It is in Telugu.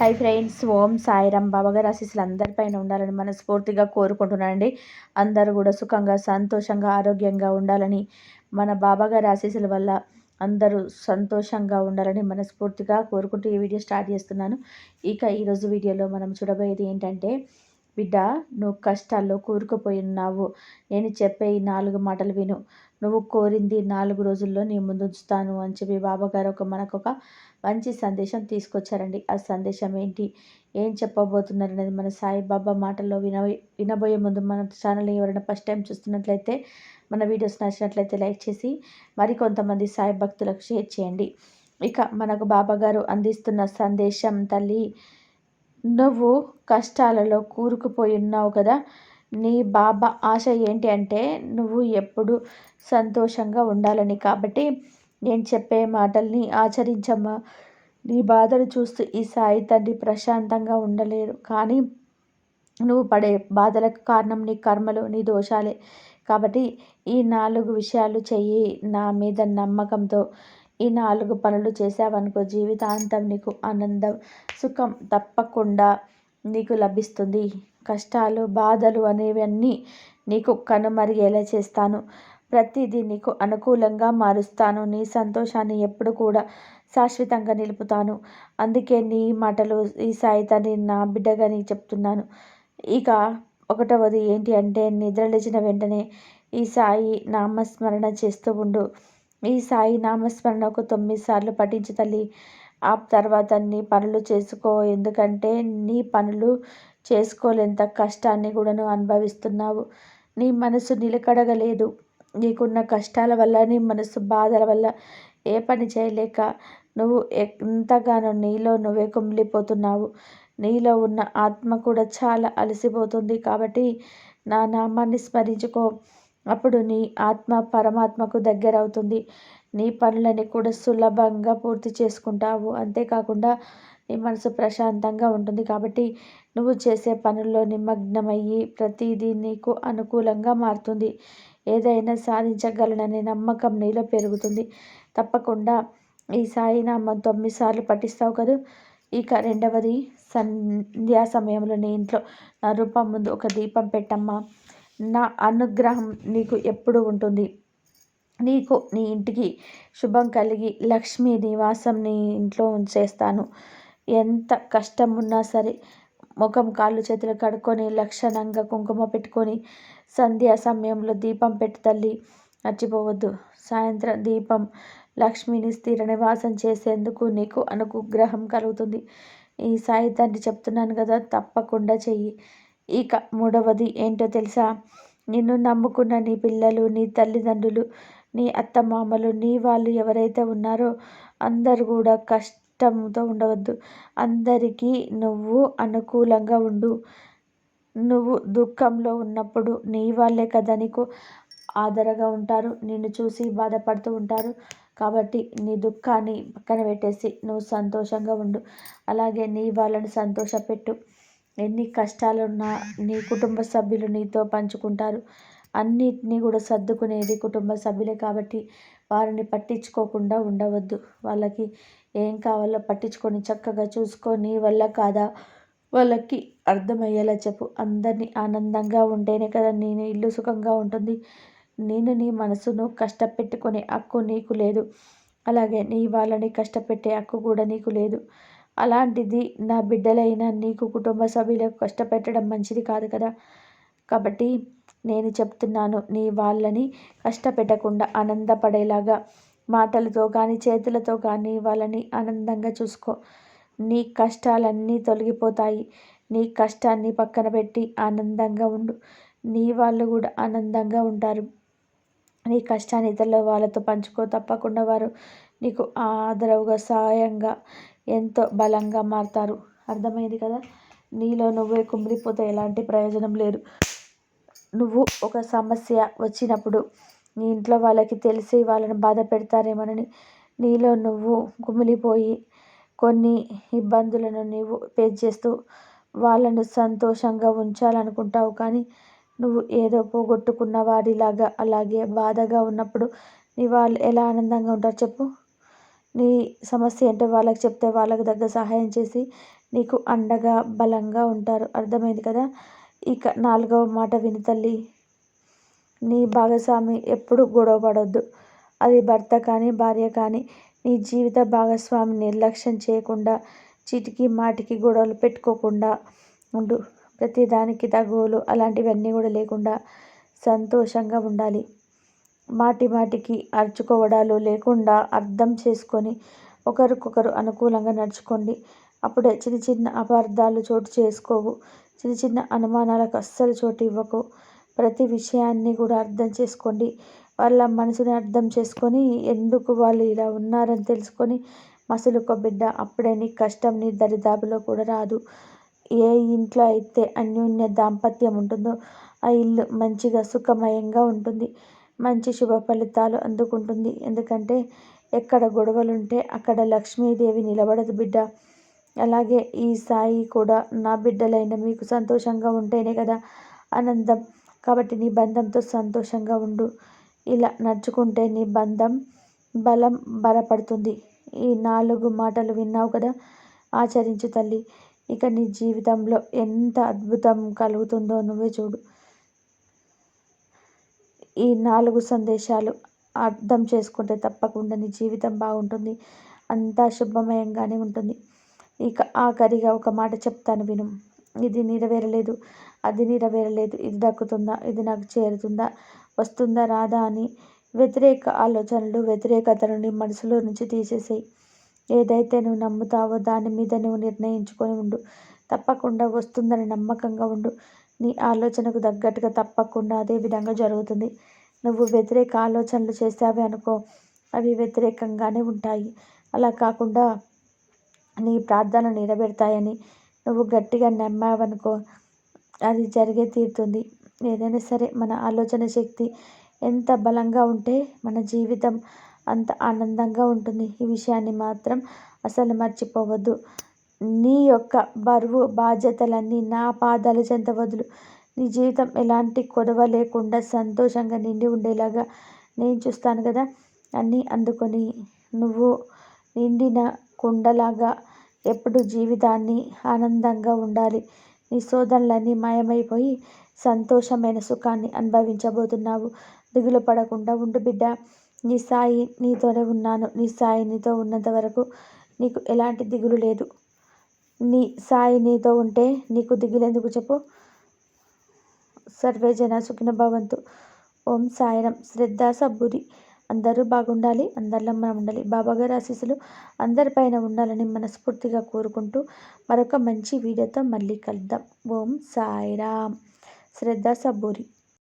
హై ఫ్రెండ్స్ ఓం సాయిరామ్. బాబాగారు ఆశీస్సులు అందరిపైన ఉండాలని మనస్ఫూర్తిగా కోరుకుంటున్నానండి. అందరూ కూడా సుఖంగా సంతోషంగా ఆరోగ్యంగా ఉండాలని మన బాబాగారి ఆశీస్సుల వల్ల అందరూ సంతోషంగా ఉండాలని మనస్ఫూర్తిగా కోరుకుంటూ ఈ వీడియో స్టార్ట్ చేస్తున్నాను. ఇక ఈరోజు వీడియోలో మనం చూడబోయేది ఏంటంటే బిడ్డ నువ్వు కష్టాల్లో కూరుకుపోయి ఉన్నావు. నేను చెప్పే ఈ నాలుగు మాటలు విను. నువ్వు కోరింది నాలుగు రోజుల్లో నీ ముందు ఉంచుతాను అని చెప్పి బాబాగారు ఒక మనకొక మంచి సందేశం తీసుకొచ్చారండి. ఆ సందేశం ఏంటి? ఏం చెప్పబోతున్నారు అనేది మన సాయిబాబా మాటల్లో విన వినబోయే ముందు మన ఛానల్ని ఎవరైనా ఫస్ట్ టైం చూస్తున్నట్లయితే మన వీడియోస్ నచ్చినట్లయితే లైక్ చేసి మరి కొంతమంది సాయి భక్తులకు షేర్ చేయండి. ఇక మనకు బాబాగారు అందిస్తున్న సందేశం తల్లి నువ్వు కష్టాలలో కూరుకుపోయి ఉన్నావు కదా నీ బాబా ఆశ ఏంటి అంటే నువ్వు ఎప్పుడు సంతోషంగా ఉండాలని. కాబట్టి నేను చెప్పే మాటల్ని ఆచరించమ్మా. నీ బాధలు చూస్తూ ఈ సాయి తండ్రి ప్రశాంతంగా ఉండలేరు. కానీ నువ్వు పడే బాధలకు కారణం నీ కర్మలు నీ దోషాలే. కాబట్టి ఈ నాలుగు విషయాలు చెయ్యి. నా మీద నమ్మకంతో ఈ నాలుగు పనులు చేసావనుకో జీవితాంతం నీకు ఆనందం సుఖం తప్పకుండా నీకు లభిస్తుంది. కష్టాలు బాధలు అనేవన్నీ నీకు కనుమరిగేలా చేస్తాను. ప్రతిదీ నీకు అనుకూలంగా మారుస్తాను. నీ సంతోషాన్ని ఎప్పుడు కూడా శాశ్వతంగా నిలుపుతాను. అందుకే నీ మాటలు ఈ సాయితాన్ని నా బిడ్డగా నీకు చెప్తున్నాను. ఇక ఒకటవది ఏంటి అంటే నిద్ర లేచిన వెంటనే ఈ సాయి నామస్మరణ చేస్తూ ఉండు. ఈ సాయి నామస్మరణ ఒక తొమ్మిది సార్లు పఠించు తల్లి. ఆ తర్వాత నీ పనులు చేసుకో. ఎందుకంటే నీ పనులు చేసుకోలేంత కష్టాన్ని కూడా నువ్వు అనుభవిస్తున్నావు. నీ మనసు నిలకడగలేదు. నీకున్న కష్టాల వల్ల నీ మనసు బాధల వల్ల ఏ పని చేయలేక నువ్వు ఎంతగానో నీలో నువ్వే కుమిలిపోతున్నావు. నీలో ఉన్న ఆత్మ కూడా చాలా అలసిపోతుంది కాబట్టి నా నామాన్ని స్మరించుకో. అప్పుడు నీ ఆత్మ పరమాత్మకు దగ్గర అవుతుంది నీ పనులని కూడా సులభంగా పూర్తి చేసుకుంటావు. అంతేకాకుండా నీ మనసు ప్రశాంతంగా ఉంటుంది కాబట్టి నువ్వు చేసే పనుల్లో నిమగ్నమయ్యి ప్రతిదీ నీకు అనుకూలంగా మారుతుంది. ఏదైనా సాధించగలననే నమ్మకం నీలో పెరుగుతుంది. తప్పకుండా ఈ సాయినామం తొమ్మిది సార్లు పఠిస్తావు కదా. ఇక రెండవది సంధ్యా సమయంలో నీ ఇంట్లో నా రూపం ముందు ఒక దీపం పెట్టమ్మా. నా అనుగ్రహం నీకు ఎప్పుడు ఉంటుంది. నీకు నీ ఇంటికి శుభం కలిగి లక్ష్మీ నివాసం నీ ఇంట్లో ఉంచేస్తాను. ఎంత కష్టం ఉన్నా సరే ముఖం కాళ్ళు చేతులు కడుక్కొని లక్షణంగా కుంకుమ పెట్టుకొని సంధ్యా సమయంలో దీపం పెట్టి తల్లి మర్చిపోవద్దు. సాయంత్రం దీపం లక్ష్మిని స్థిర నివాసం చేసేందుకు నీకు అనుగ్రహం కలుగుతుంది. ఈ సాయి తండ్రి చెప్తున్నాను కదా తప్పకుండా చెయ్యి. ఇక మూడవది ఏంటో తెలుసా? నిన్ను నమ్ముకున్న నీ పిల్లలు నీ తల్లిదండ్రులు నీ అత్తమామలు నీ వాళ్ళు ఎవరైతే ఉన్నారో అందరు కూడా కష్టంతో ఉండవద్దు. అందరికీ నువ్వు అనుకూలంగా ఉండు. నువ్వు దుఃఖంలో ఉన్నప్పుడు నీ వాళ్ళే కదా నీకు ఆదరగా ఉంటారు. నిన్ను చూసి బాధపడుతూ ఉంటారు. కాబట్టి నీ దుఃఖాన్ని పక్కన పెట్టేసి నువ్వు సంతోషంగా ఉండు. అలాగే నీ వాళ్ళని సంతోషపెట్టు. ఎన్ని కష్టాలున్నా నీ కుటుంబ సభ్యులు నీతో పంచుకుంటారు. అన్నిటినీ కూడా సర్దుకునేది కుటుంబ సభ్యులే కాబట్టి వారిని పట్టించుకోకుండా ఉండవద్దు. వాళ్ళకి ఏం కావాలో పట్టించుకొని చక్కగా చూసుకొని వల్ల కాదా? వాళ్ళకి అర్థమయ్యేలా చెప్పు. అందరినీ ఆనందంగా ఉంటేనే కదా నేను ఇల్లు సుఖంగా ఉంటుంది. నేను నీ మనసును కష్టపెట్టుకునే హక్కు నీకు లేదు. అలాగే నీ వాళ్ళని కష్టపెట్టే హక్కు కూడా నీకు లేదు. అలాంటిది నా బిడ్డలైన నీకు కుటుంబ సభ్యులకు కష్టపెట్టడం మంచిది కాదు కదా. కాబట్టి నేను చెప్తున్నాను నీ వాళ్ళని కష్టపెట్టకుండా ఆనందపడేలాగా మాటలతో కానీ చేతులతో కానీ వాళ్ళని ఆనందంగా చూసుకో. నీ కష్టాలన్నీ తొలగిపోతాయి. నీ కష్టాన్ని పక్కన పెట్టి ఆనందంగా ఉండు. నీ వాళ్ళు కూడా ఆనందంగా ఉంటారు. నీ కష్టాన్ని ఇతరుల వాళ్ళతో పంచుకో. తప్పకుండా వారు నీకు ఆదరవుగా సహాయంగా ఎంతో బలంగా మారుతారు. అర్థమైంది కదా? నీలో నువ్వే కుమిలిపోతే ఎలాంటి ప్రయోజనం లేదు. నువ్వు ఒక సమస్య వచ్చినప్పుడు నీ ఇంట్లో వాళ్ళకి తెలిసి వాళ్ళని బాధ పెడతారేమోనని నీలో నువ్వు కుమిలిపోయి కొన్ని ఇబ్బందులను నీవు ఫేస్ చేస్తూ వాళ్ళను సంతోషంగా ఉంచాలనుకుంటావు. కానీ నువ్వు ఏదో పోగొట్టుకున్న వాడిలాగా అలాగే బాధగా ఉన్నప్పుడు నీ వాళ్ళు ఎలా ఆనందంగా ఉంటారు చెప్పు. నీ సమస్య ఏంటో వాళ్ళకి చెప్తే వాళ్ళకి దగ్గర సహాయం చేసి నీకు అండగా బలంగా ఉంటారు. అర్థమైంది కదా? ఇక నాలుగవ మాట విను తల్లి. నీ భాగస్వామి ఎప్పుడు గొడవ పడొద్దు. అది భర్త కానీ భార్య కానీ నీ జీవిత భాగస్వామి నిర్లక్ష్యం చేయకుండా చిటికి మాటికి గొడవలు పెట్టుకోకుండా ఉండు. ప్రతిదానికి తగువులు అలాంటివన్నీ కూడా లేకుండా సంతోషంగా ఉండాలి. మాటి మాటికి అరుచుకోవడాలు లేకుండా అర్థం చేసుకొని ఒకరికొకరు అనుకూలంగా నడుచుకోండి. అప్పుడే చిన్న చిన్న అపార్థాలు చోటు చేసుకోవు. చిన్న చిన్న అనుమానాలకు అస్సలు చోటు ఇవ్వకు. ప్రతి విషయాన్ని కూడా అర్థం చేసుకోండి. వాళ్ళ మనసుని అర్థం చేసుకొని ఎందుకు వాళ్ళు ఇలా ఉన్నారని తెలుసుకొని మసలుకో బిడ్డ. అప్పుడే నీ కష్టం నీ దరిదాపులో కూడా రాదు. ఏ ఇంట్లో అయితే అన్యోన్య దాంపత్యం ఉంటుందో ఆ ఇల్లు మంచిగా సుఖమయంగా ఉంటుంది. మంచి శుభ ఫలితాలు అందుకుంటుంది. ఎందుకంటే ఎక్కడ గొడవలుంటే అక్కడ లక్ష్మీదేవి నిలబడదు బిడ్డ. అలాగే ఈ సాయి కూడా నా బిడ్డలైన మీకు సంతోషంగా ఉంటేనే కదా ఆనందం. కాబట్టి నీ బంధంతో సంతోషంగా ఉండు. ఇలా నడుచుకుంటే నీ బంధం బలం బలపడుతుంది. ఈ నాలుగు మాటలు విన్నావు కదా? ఆచరించు తల్లి. ఇక నీ జీవితంలో ఎంత అద్భుతం కలుగుతుందో నువ్వే చూడు. ఈ నాలుగు సందేశాలు అర్థం చేసుకుంటే తప్పకుండా నీ జీవితం బాగుంటుంది. అంతా శుభమయంగానే ఉంటుంది. ఇక ఆఖరిగా ఒక మాట చెప్తాను విను. ఇది నెరవేరలేదు. అది నెరవేరలేదు. ఇది దక్కుతుందా? ఇది నాకు చేరుతుందా? వస్తుందా? రాదా? అని వ్యతిరేక ఆలోచనలు వ్యతిరేకతను నీ మనసులో నుంచి తీసేసేయి. ఏదైతే నువ్వు నమ్ముతావో దాని మీద నువ్వు నిర్ణయించుకొని ఉండు. తప్పకుండా వస్తుందని నమ్మకంగా ఉండు. నీ ఆలోచనకు తగ్గట్టుగా తప్పకుండా అదే విధంగా జరుగుతుంది. నువ్వు వ్యతిరేక ఆలోచనలు చేసావే అనుకో. అవి వ్యతిరేకంగానే ఉంటాయి. అలా కాకుండా నీ ప్రార్థన నెరవేరుతాయని నువ్వు గట్టిగా నమ్మావనుకో. అది జరిగే తీరుతుంది. ఏదైనా సరే మన ఆలోచన శక్తి ఎంత బలంగా ఉంటే మన జీవితం అంత ఆనందంగా ఉంటుంది. ఈ విషయాన్ని మాత్రం అసలు మర్చిపోవద్దు. నీ యొక్క బరువు బాధ్యతలన్నీ నా పాదాల చెంత వదులు. నీ జీవితం ఎలాంటి కొడవ లేకుండా సంతోషంగా నిండి ఉండేలాగా నేను చూస్తాను కదా. అన్నీ అందుకొని నువ్వు నిండిన కుండలాగా ఎప్పుడు జీవితాన్ని ఆనందంగా ఉండాలి. నీ శోధనలన్నీ మాయమైపోయి సంతోషమైన సుఖాన్ని అనుభవించబోతున్నావు. దిగులు పడకుండా ఉండు బిడ్డ. నీ సాయి నీతోనే ఉన్నాను. నీ సాయి నీతో ఉన్నంత వరకు నీకు ఎలాంటి దిగులు లేదు. నీ సాయి నీతో ఉంటే నీకు దిగులెందుకు చెప్పు? సర్వే జన సుఖిన భవంతు. ఓం సాయిరం. శ్రద్ధ సబ్బురి అందరూ బాగుండాలి అందరిలో మనం ఉండాలి. బాబాగారి ఆశీస్సులు అందరిపైన ఉండాలని మనస్ఫూర్తిగా కోరుకుంటూ మరొక మంచి వీడియోతో మళ్ళీ కలుద్దాం. ఓం సాయిరామ్. శ్రద్ధ సబ్బూరి